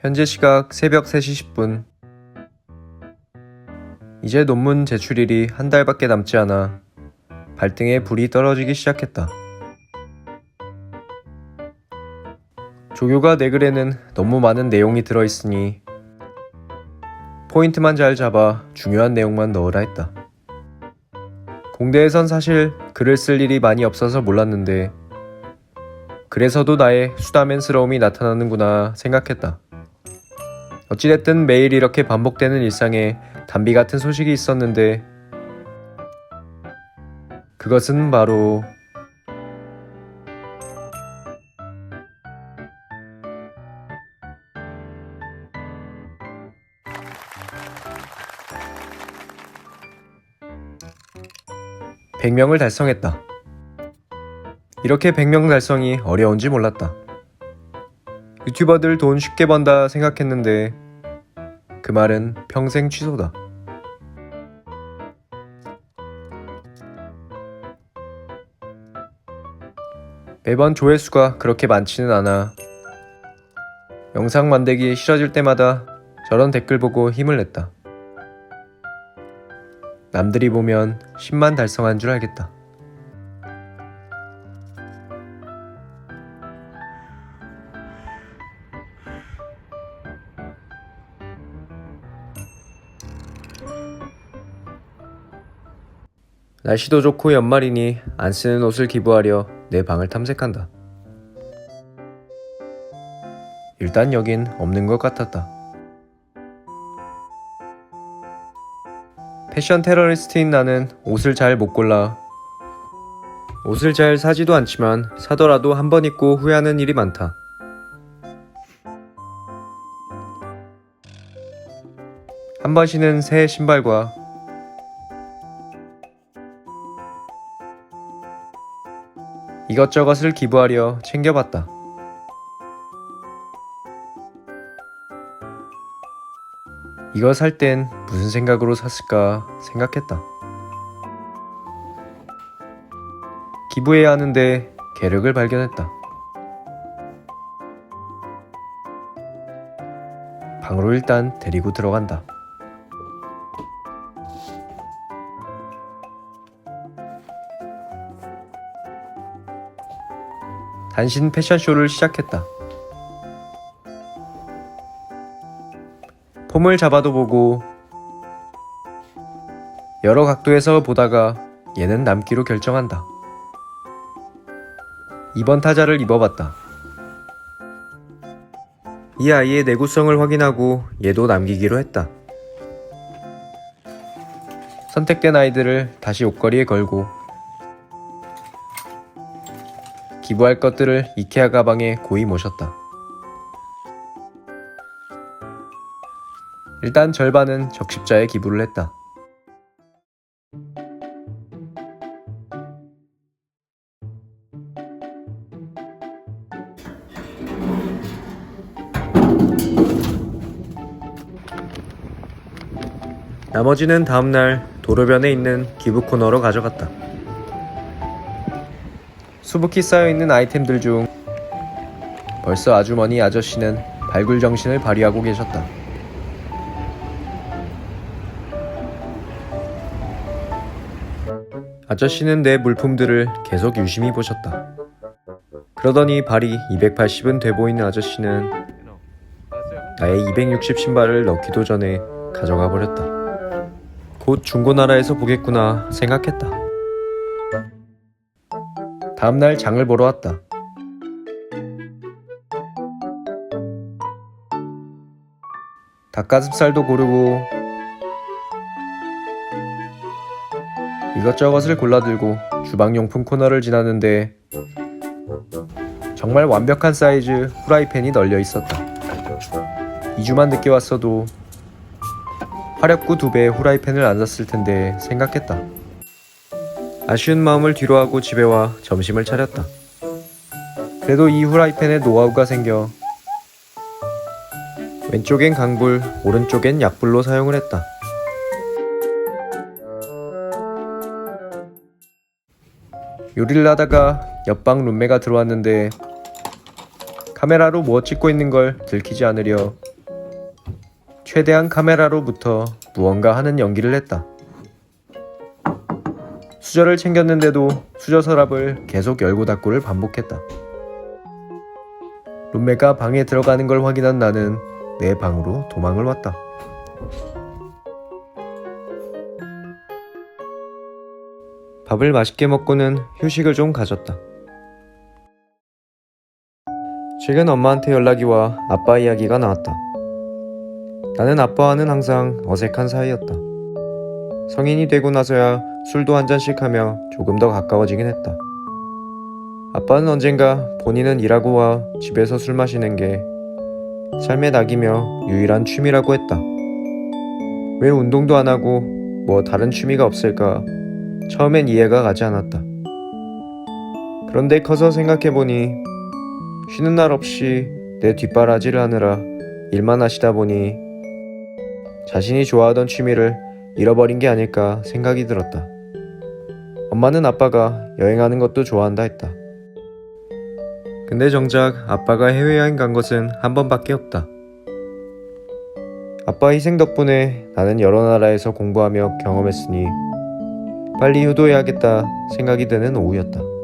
현재 시각 새벽 3시 10분. 이제 논문 제출일이 한 달밖에 남지 않아 발등에 불이 떨어지기 시작했다. 조교가 내 글에는 너무 많은 내용이 들어있으니 포인트만 잘 잡아 중요한 내용만 넣으라 했다. 공대에선 사실 글을 쓸 일이 많이 없어서 몰랐는데 그래서도 나의 수다맨스러움이 나타나는구나 생각했다. 어찌됐든 매일 이렇게 반복되는 일상에 담비 같은 소식이 있었는데 그것은 바로 (100명을) 달성했다. 이렇게 100명 달성이 어려운지 몰랐다. 유튜버들 돈 쉽게 번다 생각했는데 그 말은 평생 취소다. 매번 조회수가 그렇게 많지는 않아. 영상 만들기 싫어질 때마다 저런 댓글 보고 힘을 냈다. 남들이 보면 10만 달성한 줄 알겠다. 날씨도 좋고 연말이니 안 쓰는 옷을 기부하려 내 방을 탐색한다. 일단 여긴 없는 것 같았다. 패션 테러리스트인 나는 옷을 잘 못 골라. 옷을 잘 사지도 않지만 사더라도 한 번 입고 후회하는 일이 많다. 한 번 신은 새 신발과 이것저것을 기부하려 챙겨봤다. 이거 살땐 무슨 생각으로 샀을까 생각했다. 기부해야 하는데 계력을 발견했다. 방으로 일단 데리고 들어간다. 단신 패션쇼를 시작했다. 폼을 잡아도 보고 여러 각도에서 보다가 얘는 남기로 결정한다. 이번 타자를 입어봤다. 이 아이의 내구성을 확인하고 얘도 남기기로 했다. 선택된 아이들을 다시 옷걸이에 걸고 기부할 것들을 이케아 가방에 고이 모셨다. 일단 절반은 적십자에 기부를 했다. 나머지는 다음날 도로변에 있는 기부 코너로 가져갔다. 수북히 쌓여있는 아이템들 중 벌써 아주머니 아저씨는 발굴 정신을 발휘하고 계셨다. 아저씨는 내 물품들을 계속 유심히 보셨다. 그러더니 발이 280은 돼 보이는 아저씨는 나의 260 신발을 넣기도 전에 가져가 버렸다. 곧 중고나라에서 보겠구나 생각했다. 다음날 장을 보러 왔다. 닭가슴살도 고르고 이것저것을 골라들고 주방용품 코너를 지나는데 정말 완벽한 사이즈 후라이팬이 널려 있었다. 2주만 늦게 왔어도 화력구 두 배의 후라이팬을 안 샀을 텐데 생각했다. 아쉬운 마음을 뒤로하고 집에 와 점심을 차렸다. 그래도 이 후라이팬에 노하우가 생겨 왼쪽엔 강불, 오른쪽엔 약불로 사용을 했다. 요리를 하다가 옆방 룸메가 들어왔는데 카메라로 무엇 찍고 있는 걸 들키지 않으려 최대한 카메라로부터 무언가 하는 연기를 했다. 수저를 챙겼는데도 수저 서랍을 계속 열고 닫고를 반복했다. 룸메가 방에 들어가는 걸 확인한 나는 내 방으로 도망을 왔다. 밥을 맛있게 먹고는 휴식을 좀 가졌다. 최근 엄마한테 연락이 와 아빠 이야기가 나왔다. 나는 아빠와는 항상 어색한 사이였다. 성인이 되고 나서야 술도 한 잔씩 하며 조금 더 가까워지긴 했다. 아빠는 언젠가 본인은 일하고 와 집에서 술 마시는 게 삶의 낙이며 유일한 취미라고 했다. 왜 운동도 안 하고 뭐 다른 취미가 없을까 처음엔 이해가 가지 않았다. 그런데 커서 생각해보니 쉬는 날 없이 내 뒷바라지를 하느라 일만 하시다 보니 자신이 좋아하던 취미를 잃어버린 게 아닐까 생각이 들었다. 엄마는 아빠가 여행하는 것도 좋아한다 했다. 근데 정작 아빠가 해외여행 간 것은 한 번밖에 없다. 아빠 희생 덕분에 나는 여러 나라에서 공부하며 경험했으니 빨리 효도해야겠다 생각이 드는 오후였다.